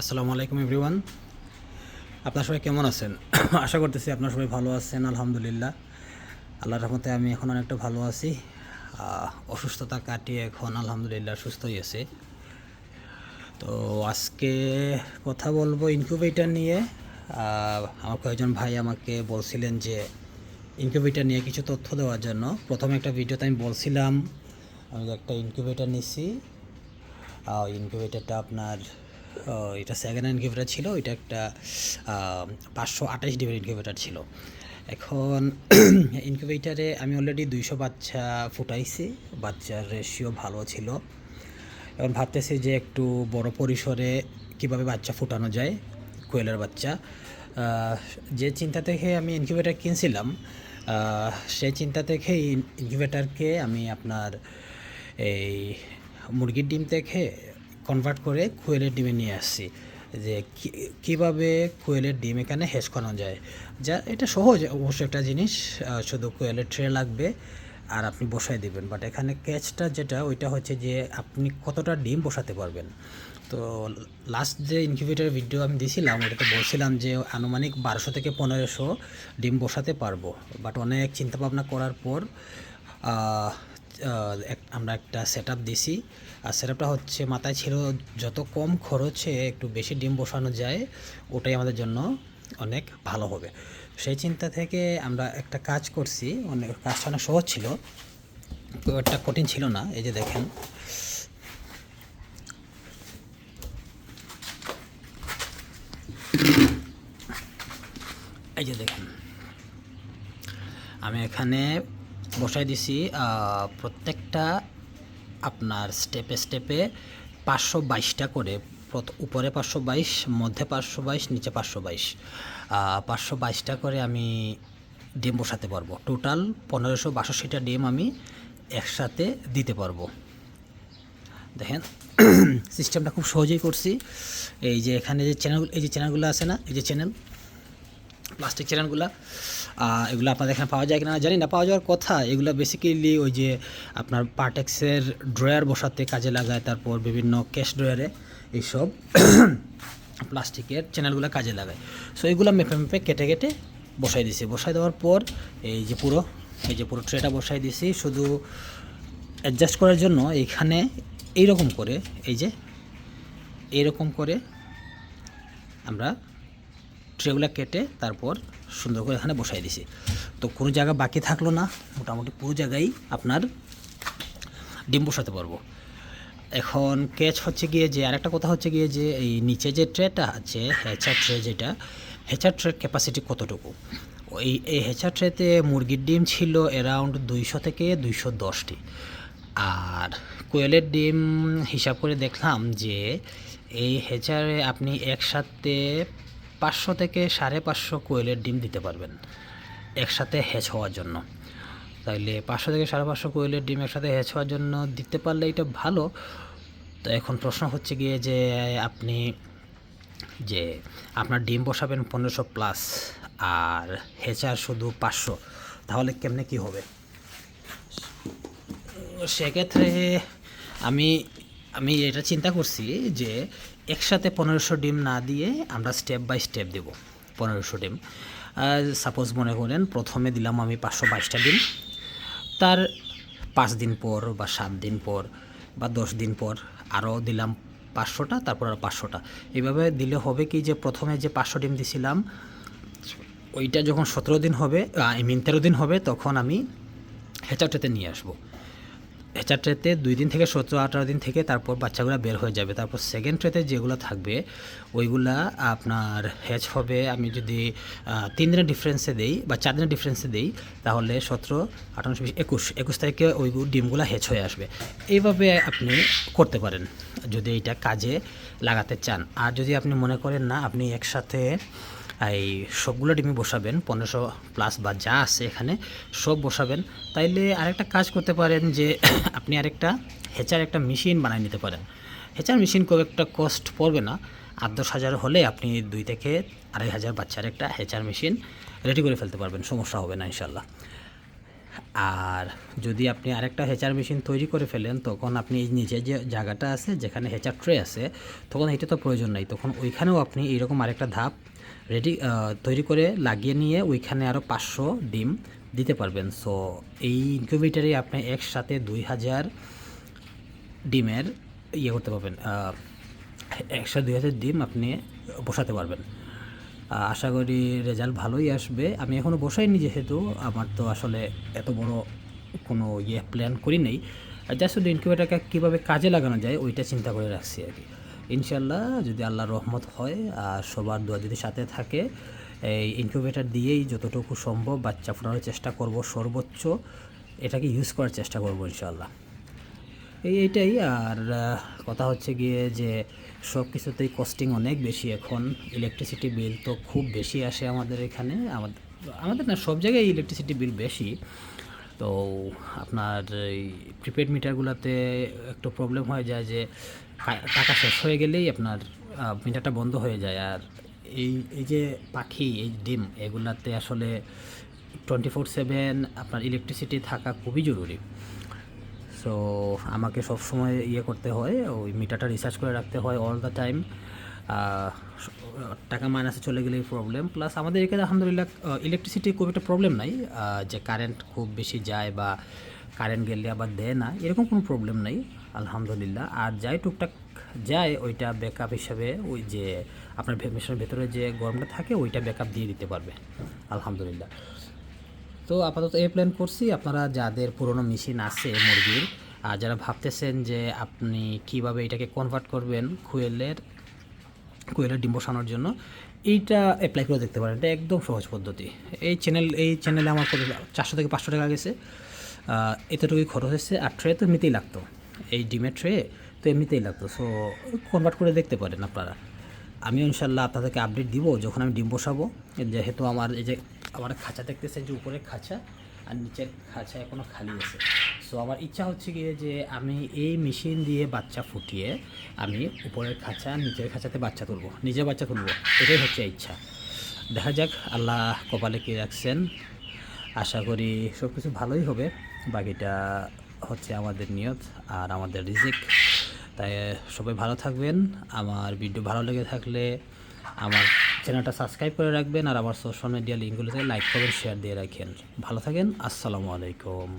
আসসালামু আলাইকুম, এভরিওয়ান। আপনার সবাই কেমন আছেন? আশা করতেছি আপনার সবাই ভালো আছেন, আলহামদুলিল্লাহ। আল্লাহর রহমতে আমি এখন অনেকটা ভালো আছি। অসুস্থতা কাটিয়ে এখন আলহামদুলিল্লাহ সুস্থই আছে। তো আজকে কথা বলব ইনকিউবেটার নিয়ে। আমার কয়েকজন ভাই আমাকে বলছিলেন যে ইনকিউবেটার নিয়ে কিছু তথ্য দেওয়ার জন্য। প্রথমে একটা ভিডিওতে আমি বলছিলাম, আমি একটা ইনকিউবেটার নিছি। ইনকিউবেটারটা আপনার এটা সেকেন্ড হ্যান্ড ইনকিউবেটার ছিল এটা একটা পাঁচশো আঠাশ ডিগ্রি ইনকিউবেটার ছিল। এখন ইনকিউবেটারে আমি অলরেডি দুইশো বাচ্চা ফুটাইছি, বাচ্চার রেশিও ভালো ছিল। এখন ভাবতেছি যে একটু বড় পরিসরে কীভাবে বাচ্চা ফুটানো যায়, কোয়েলের বাচ্চা। যে চিন্তা থেকে আমি ইনকিউবেটার কিনছিলাম সেই চিন্তা থেকে ইনকিউবেটারকে আমি আপনার এই মুরগির ডিম থেকে কনভার্ট করে কোয়েলের ডিমে নিয়ে আসছি। যে কীভাবে কোয়েলের ডিম এখানে হেস করানো যায়? যা, এটা সহজ অবশ্য একটা জিনিস শুধু কোয়েলের ট্রে লাগবে আর আপনি বসাই দিবেন। বাট এখানে ক্যাচটা যেটা, ওইটা হচ্ছে যে আপনি কতটা ডিম বসাতে পারবেন। তো লাস্ট যে ইনকিউবেটার ভিডিও আমি দিয়েছিলাম ওটাতে বলছিলাম যে আনুমানিক বারোশো থেকে পনেরোশো ডিম বসাতে পারব। বাট অনেক চিন্তা ভাবনা করার পর আমরা একটা সেট আপ দিছি। আর সেট হচ্ছে মাথায় ছিল যত কম খরচে একটু বেশি ডিম বসানো যায়, ওটাই আমাদের জন্য অনেক ভালো হবে। সেই চিন্তা থেকে আমরা একটা কাজ করছি অনেক কাজটা অনেক সহজ ছিল একটা কঠিন ছিল না, এই যে দেখেন। এই যে দেখেন। আমি এখানে বসাই দিছি প্রত্যেকটা আপনার স্টেপে স্টেপে পাঁচশো বাইশটা করে উপরে পাঁচশো বাইশ, মধ্যে পাঁচশো বাইশ, নিচে পাঁচশো বাইশ। পাঁচশো বাইশটা করে আমি ডিম বসাতে পারব। টোটাল পনেরোশো বাষট্টিটা ডিম আমি একসাথে দিতে পারব। দেখেন সিস্টেমটা খুব সহজেই করছি। এই যে এখানে যে চ্যানেল এই যে চ্যানেলগুলো আছে না, এই যে চ্যানেল প্লাস্টিক চ্যানেলগুলো এগুলো আপনাদের এখানে পাওয়া যায় কিনা জানি না, পাওয়া যাওয়ার কথা। এগুলো বেসিক্যালি ওই যে আপনার পার্টেক্সের ড্রয়ার বসাতে কাজে লাগায়, তারপর বিভিন্ন ক্যাশ ড্রয়ারে এইসব প্লাস্টিকের চ্যানেলগুলো কাজে লাগায়। সো এগুলো মেপে মেপে কেটে কেটে বসাই দিছি। বসাই দেওয়ার পর এই যে পুরো, এই যে পুরো ট্রেটা বসাই দিছি। শুধু অ্যাডজাস্ট করার জন্য এখানে এইরকম করে, এই যে এইরকম করে আমরা ট্রেগুলো কেটে তারপর সুন্দর করে এখানে বসাই দিছি। তো কোনো জায়গা বাকি থাকল না, মোটামুটি পুরো জায়গায় আপনার ডিম বসাতে পারব। এখন ক্যাচ হচ্ছে গিয়ে যে, আরেকটা কথা হচ্ছে গিয়ে যে, এই নিচে যে ট্রেটা আছে, হেচার ট্রে যেটা, হেচার ট্রের ক্যাপাসিটি কতটুকু? ওই, এই হেচার ট্রেতে মুরগির ডিম ছিল অ্যারাউন্ড দুইশো থেকে দুইশো দশটি। আর কোয়েলের ডিম হিসাব করে দেখলাম যে, এই হেচারে আপনি একসাথে পাঁচশো থেকে সাড়ে পাঁচশো কোয়েলের ডিম দিতে পারবেন একসাথে হ্যাচ হওয়ার জন্য। তাইলে পাঁচশো থেকে সাড়ে পাঁচশো কোয়েলের ডিম একসাথে হ্যাচ হওয়ার জন্য দিতে পারলে এটা ভালো। তো এখন প্রশ্ন হচ্ছে গিয়ে যে আপনি যে আপনার ডিম বসাবেন পনেরোশো প্লাস আর হেচার শুধু পাঁচশো, তাহলে কেমনে কি হবে? সেক্ষেত্রে আমি আমি এটা চিন্তা করছি যে একসাথে পনেরোশো ডিম না দিয়ে আমরা স্টেপ বাই স্টেপ দেব, পনেরোশো ডিম। সাপোজ মনে করেন প্রথমে দিলাম আমি পাঁচশো বাইশটা ডিম। তার পাঁচ দিন পর বা সাত দিন পর বা দশ দিন পর আরও দিলাম পাঁচশোটা, তারপর আরও পাঁচশোটা। এইভাবে দিলে হবে কি যে প্রথমে যে পাঁচশো ডিম দিছিলাম, ওইটা যখন সতেরো দিন হবে আই মিন তেরো দিন হবে, তখন আমি হেচারটাতে নিয়ে আসব। হেচার ট্রেতে দুই দিন থেকে সতেরো, আঠারো দিন থেকে তারপর বাচ্চাগুলো বের হয়ে যাবে। তারপর সেকেন্ড ট্রেতে যেগুলো থাকবে, ওইগুলা আপনার হ্যাচ হবে। আমি যদি তিন দিনের ডিফারেন্সে দেই বা চার দিনের ডিফারেন্সে দেই, তাহলে সতেরো, আঠারো বিশ, একুশ একুশ তারিখে ওই ডিমগুলো হ্যাচ হয়ে আসবে। এইভাবে আপনি করতে পারেন যদি এইটা কাজে লাগাতে চান। আর যদি আপনি মনে করেন, না, আপনি একসাথে এই সবগুলো ডিমই বসাবেন, পনেরোশো প্লাস বা যা আছে এখানে সব বসাবেন। তাইলে আরেকটা কাজ করতে পারেন যে আপনি আরেকটা হেচার একটা মেশিন বানিয়ে নিতে পারেন। হেচার মেশিন খুব একটা কস্ট পড়বে না। আট দশ হাজার হলে আপনি দুই থেকে আড়াই হাজার বাচ্চার একটা হেচার মেশিন রেডি করে ফেলতে পারবেন, সমস্যা হবে না ইনশাল্লাহ আর যদি আপনি আরেকটা হেচার মেশিন তৈরি করে ফেলেন, তখন আপনি এই নিচে যে জায়গাটা আছে, যেখানে হেচার ট্রে আছে, তখন এটা তো প্রয়োজন নাই। তখন ওইখানেও আপনি এইরকম আরেকটা ধাপ রেডি তৈরি করে লাগিয়ে নিয়ে ওইখানে আরও পাঁচশো ডিম দিতে পারবেন। সো এই ইনকিউবেটারে আপনি একসাথে দুই হাজার ডিমের ইয়ে করতে পারবেন একশো দুই হাজার ডিম আপনি বসাতে পারবেন। আশা করি রেজাল্ট ভালোই আসবে। আমি এখনও বসাইনি যেহেতু, আমার তো আসলে এত বড় কোনো ইয়ে প্ল্যান করি নেই। জাস্ট ইনকিউবেটারকে কীভাবে কাজে লাগানো যায়, ওইটা চিন্তা করে রাখছি আর কি। ইনশাল্লাহ যদি আল্লাহর রহমত হয় আর সবার দোয়া যদি সাথে থাকে, এই ইনকিউবেটার দিয়েই যতটুকু সম্ভব বাচ্চা ফোটানোর চেষ্টা করব সর্বোচ্চ। এটাকে ইউজ করার চেষ্টা করব ইনশাল্লাহ এই এইটাই, আর কথা হচ্ছে গিয়ে যে সব কিছুতেই কস্টিং অনেক বেশি এখন। ইলেকট্রিসিটি বিল তো খুব বেশি আসে আমাদের এখানে। আমাদের আমাদের না, সব জায়গায় ইলেকট্রিসিটি বিল বেশি। তো আপনার এই প্রিপেড মিটারগুলোতে একটু প্রবলেম হয়ে যায় যে টাকা শেষ হয়ে গেলেই আপনার মিটারটা বন্ধ হয়ে যায়। আর এই এই যে পাখি, এই ডিম, এগুলাতে আসলে টোয়েন্টি ফোর সেভেন আপনার ইলেকট্রিসিটি থাকা খুবই জরুরি। সো আমাকে সব সময় ইয়ে করতে হয়, ওই মিটারটা রিচার্জ করে রাখতে হয় অল দ্য টাইম টাকা মাইনাসে চলে গেলেই প্রবলেম প্লাস আমাদের এখানে আলহামদুলিল্লাহ ইলেকট্রিসিটি খুব একটা প্রবলেম নাই। যে কারেন্ট খুব বেশি যায় বা কারেন্ট গেলে আবার দেয় না, এরকম কোনো প্রবলেম নাই। আলহামদুলিল্লাহ। আর যাই টুকটাক যায়, ওইটা ব্যাকআপ হিসাবে ওই যে আপনার মেশিনের ভেতরে যে গরমটা থাকে, ওইটা ব্যাকআপ দিয়ে দিতে পারবে। আলহামদুলিল্লাহ। তো আপাতত এই প্ল্যান করছি। আপনারা যাদের পুরনো মেশিন আছে মুরগির, আর যারা ভাবতেছেন যে আপনি কীভাবে এটাকে কনভার্ট করবেন খুয়েলের কোয়েলের ডিম বসানোর জন্য, এইটা অ্যাপ্লাই করে দেখতে পারেন। এটা একদম সহজ পদ্ধতি। এই চ্যানেল এই চ্যানেলে আমার চারশো থেকে পাঁচশো টাকা গেছে। এতটুকুই খরচ হয়েছে। আর ট্রে তো এমনিতেই লাগতো। এই ডিমের ট্রে তো এমনিতেই লাগতো। সো কনভার্ট করে দেখতে পারেন আপনারা। আমি ইনশাল্লাহ আপনাদেরকে আপডেট দিব, যখন আমি ডিম বসাবো। যেহেতু আমার এই যে, আমার খাঁচা দেখতেছেন যে উপরে খাঁচা, আর নিচের খাঁচা এখনও খালি আছে। সো আমার ইচ্ছা হচ্ছে গিয়ে যে, আমি এই মেশিন দিয়ে বাচ্চা ফুটিয়ে, আমি উপরের খাঁচা, নিচের খাঁচাতে বাচ্চা তুলবো। নিজে বাচ্চা তুলবো। এটাই হচ্ছে ইচ্ছা। দেখা যাক, আল্লাহ কপালে কি রাখছেন। আশা করি সব কিছু ভালোই হবে। বাকিটা হচ্ছে আমাদের নিয়ত আর আমাদের রিজিক। তাই সবাই ভালো থাকবেন। আমার ভিডিও ভালো লেগে থাকলে আমার চ্যানেলটা সাবস্ক্রাইব করে রাখবেন আর আমার সোশ্যাল মিডিয়া লিঙ্কগুলোতে লাইক করবেন শেয়ার দিয়ে রাখেন। ভালো থাকেন। আসসালামু আলাইকুম।